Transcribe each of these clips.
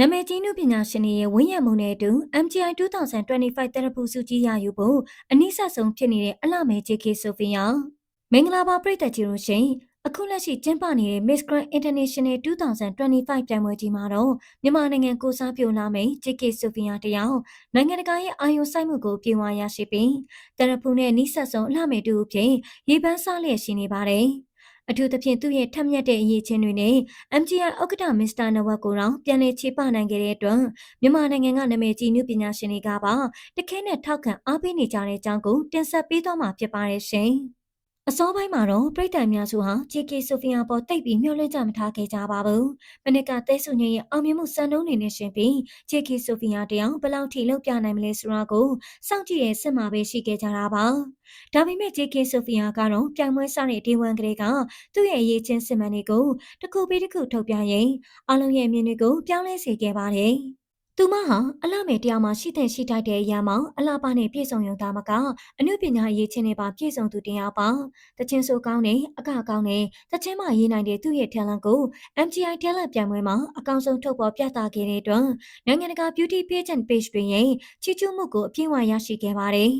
နာမည်ကြီးနုပညာရှင်တွေရဲ့ဝန်းရံမှုနဲ့အတူ MGI 2025တရဖူစုကြီးရယူဖို့အနည်းဆက်ဆုံးဖြစ်နေတဲ့အလှမယ် JK ဆိုဖီယာမင်္ဂလာပါပြည်သက်ကြီးတို့ရှင်အခုလက်ရှိကျင်းပနေတဲ့ Miss Grand International 2025ပြိုင်ပွဲကြီးမှာတော့မြန်မာနိုင်ငံကိုစားပြုလာမယ့် JK ဆိုဖီယာတယောက်နိုင်ငံတကာရဲ့အာရုံစိုက်မှုကိုပြေဝါရရှိပြီးတရဖူနဲ့နီးစပ်ဆုံးအလှမယ်တူအဖြစ်ရေပန်းစားလျက်ရှိနေပါတယ်။ အထူးသဖြင့်သူ့ရဲ့ထက်မြက်တဲ့အရေးချင်းတွေနဲ့ MGI ဥက္ကဋ္ဌမစ္စတာနဝက်ကိုတော့ပြန်လည်ချေပနိုင်ခဲ့တဲ့အတွက်မြန်မာနိုင်ငံကနာမည်ကြီးနုပညာရှင်တွေကပါတခဲနဲ့ထောက်ခံအားပေးနေကြတဲ့အကြောင်းကိုတင်ဆက်ပေးသွားမှာဖြစ်ပါတယ်ရှင်။ အစောပိုင်းမှာတော့ပြည်တိုင်များစုဟာ JK ဆိုဖီယာပေါ်တိတ်ပြီးမျှော်လင့်ကြမထားခဲ့ကြပါဘူး။မနစ်ကတဲဆုညရဲ့အောင်မြင်မှုစံနှုန်းတွေနဲ့ရှင်ပြီး JK ဆိုဖီယာတယောက်ဘယ်လောက်ထိလောက်ပြနိုင်မလဲဆိုတာကိုစောင့်ကြည့်ရဲ့စစ်မှာပဲရှိခဲ့ကြတာပါ။ဒါပေမဲ့ JK ဆိုဖီယာကတော့ပြိုင်ပွဲစတဲ့ဒေဝမ်ကလေးကသူ့ရဲ့အရေးချင်းစစ်မှန်တွေကိုတစ်ခုပြီးတစ်ခုထုတ်ပြရင်အလုံးရဲ့အမြင်တွေကိုပြောင်းလဲစေခဲ့ပါတယ်။ သူမဟာအလှမယ်တရားမှာရှိတဲ့ရှိထိုက်တဲ့အရာမှာအလှပနဲ့ပြည့်စုံရုံသားမကအမှုပညာရေးချင်းတွေပါပြည့်စုံသူတရားပါတချင်းဆိုကောင်းနဲ့အကကောင်းနဲ့တချင်းမရေးနိုင်တဲ့သူ့ရဲ့ talent ကို MGI talent ပြိုင်ပွဲမှာအကောင်ဆုံးထုတ်ပေါ်ပြသခဲ့တဲ့အတွက်နိုင်ငံတကာ beauty pageant page တွေရဲ့ချီးကျူးမှုကိုအပြည့်အဝရရှိခဲ့ပါတယ်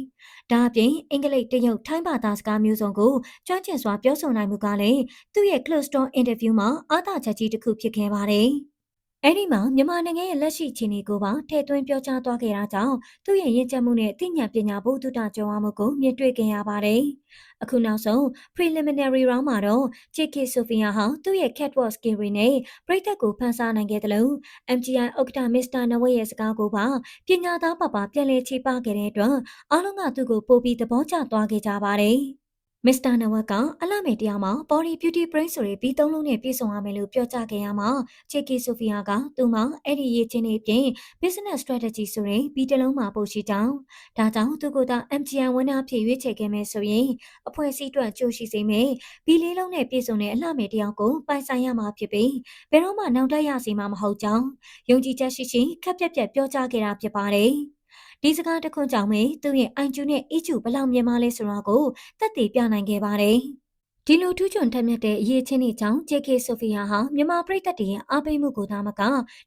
ဒါအပြင်အင်္ဂလိပ်တရုတ်ထိုင်းဘာသာစကားမျိုးစုံကိုကျွမ်းကျင်စွာပြောဆိုနိုင်မှုကလည်းသူ့ရဲ့ close door interview မှာအားသာချက်ကြီးတစ်ခုဖြစ်ခဲ့ပါတယ်။ အဲ့ဒီမှာမြန်မာနိုင်ငံရဲ့လက်ရှိအခြေအနေကိုပါထည့်သွင်းပြောကြားသွားခဲ့တာကြောင့်သူ့ရဲ့ရင့်ကျက်မှုနဲ့သိဉာဏ်ပညာဘုဒ္ဓတာကြုံရမှုကိုမြင်တွေ့ခဲ့ရပါတယ်။အခုနောက်ဆုံး preliminary round မှာတော့ JK Sophia ဟာသူ့ရဲ့ catwalk skill နဲ့ပရိသတ်ကိုဖန်ဆားနိုင်ခဲ့တယ်လို့ MGI ဥက္ကဋ္ဌ Mr. နဝဲရဲ့စကားကိုပါပညာသားပပပြန်လည်ချေပခဲ့တဲ့အတွက်အားလုံးကသူ့ကိုပို့ပြီးသဘောကျသွားခဲ့ကြပါတယ်။ မစ္စတာနဝက်ကအလှမယ်တရားမှာ body beauty brain ဆိုတဲ့ပြီးသုံးလုံးနဲ့ပြည့်စုံရမယ်လို့ပြောကြားခဲ့ရမှာချေကီဆိုဖီယာကသူ့မှာအဲ့ဒီရေးချင်းတွေပြင် business strategy ဆိုတဲ့ပြီးတစ်လုံးမှာပို့ရှိကြောင်းဒါကြောင့်သူကသာ MGN ဝန်ထမ်းဖြစ်ရွေးချယ်ခဲ့မယ်ဆိုရင်အဖွဲ့အစည်းအတွက်ကြိုးရှိစေမယ်ပြီးလေးလုံးနဲ့ပြည့်စုံတဲ့အလှမယ်တရားကိုပိုင်ဆိုင်ရမှာဖြစ်ပြီးဘယ်တော့မှနောက်တက်ရစီမှာမဟုတ်ကြောင်းယုံကြည်ချက်ရှိရှိခက်ပြက်ပြက်ပြောကြားခဲ့တာဖြစ်ပါတယ်။ ဒီစကားတစ်ခွန်းကြောင့်ပဲသူ့ရဲ့အိုင်ကျူနဲ့အီကျူဘလောက်မြင်မလဲဆိုတာကိုသက်သေပြနိုင်ခဲ့ပါတယ်။ဒီလိုထူးချွန်ထက်မြက်တဲ့အရေးချင်းတွေကြောင့် JK ဆိုဖီယာဟာမြန်မာပြည်သက်တွေရဲ့အားပေးမှုကိုသာမက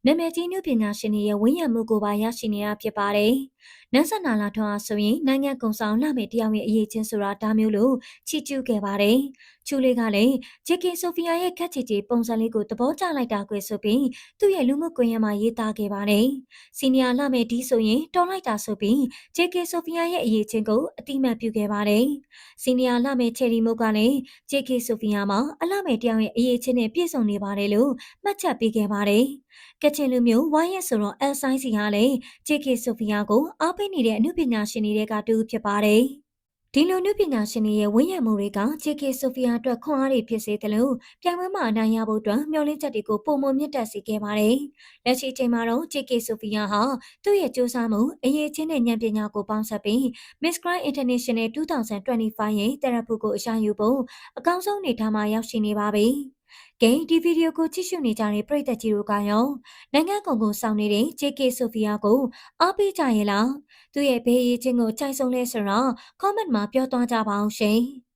နာမည်ကြီးနုပညာရှင်တွေရဲ့ဝန်းရံမှုကိုပါရရှိနေတာဖြစ်ပါတယ်။နန်းဆန္နာလာထွန်းအားဆိုရင်နိုင်ငံကုံဆောင်လာမယ့်တရားဝင်အရေးချင်းဆိုတာဒါမျိုးလို့ချီးကျူးခဲ့ပါတယ်။ ချူလေးကလည်း JK ဆိုဖီယာရဲ့ခက်ချီချီပုံစံလေးကိုသဘောကျလိုက်တာကွယ်ဆိုပြီးသူ့ရဲ့လူမှုကွန်ရက်မှာရေးသားခဲ့ပါတယ်။စီနီယာလာမယ့်ဒီဆိုရင်တော်လိုက်တာဆိုပြီး JK ဆိုဖီယာရဲ့အရေးချင်းကိုအတိမတ်ပြုခဲ့ပါတယ်။စီနီယာလာမယ့်ချယ်ရီမုတ်ကလည်း JK ဆိုဖီယာမှာအလှမယ်တယောက်ရဲ့အရေးချင်းနဲ့ပြည့်စုံနေပါတယ်လို့မှတ်ချက်ပေးခဲ့ပါတယ်။ကချင်လူမျိုးဝိုင်းရက်ဆိုတော့ L size ကလည်း JK ဆိုဖီယာကိုအားပေးနေတဲ့အမှုပညာရှင်တွေကတူဖြစ်ပါတယ်။ ဒီလိုနုပညာရှင်တွေရဲ့ဝန်းရံမှုတွေက JK ဆိုဖီယာအတွက်ခွန်အားတွေဖြစ်စေတယ်လို့ပြိုင်ပွဲမှာအနိုင်ရဖို့အတွက်မျှော်လင့်ချက်တွေကိုပုံမမြင့်တက်စေခဲ့ပါတယ်။လက်ရှိအချိန်မှာတော့ JK ဆိုဖီယာဟာသူ့ရဲ့စူးစမ်းမှုအရေးချင်းတဲ့ဉာဏ်ပညာကိုပေါင်းစပ်ပြီး Miss Grand International 2025ရဲ့တရဖူကိုအရှာယူဖို့အကောင်းဆုံးအနေထားမှာရောက်ရှိနေပါပြီ။။ ဂိမ်းဒီဗီဒီယိုကိုကြည့်ရှုနေကြတဲ့ပရိသတ်ကြီးတို့ကရောနိုင်ငံကုန်ကိုစောင့်နေတဲ့ JK ဆိုဖီယာကိုအားပေးကြရဲ့လား။သူ့ရဲ့ဘေးရေးချင်းကိုကြိုက်ဆုံးလဲဆိုတော့ comment မှာပြောသွားကြပါအောင်ရှင်။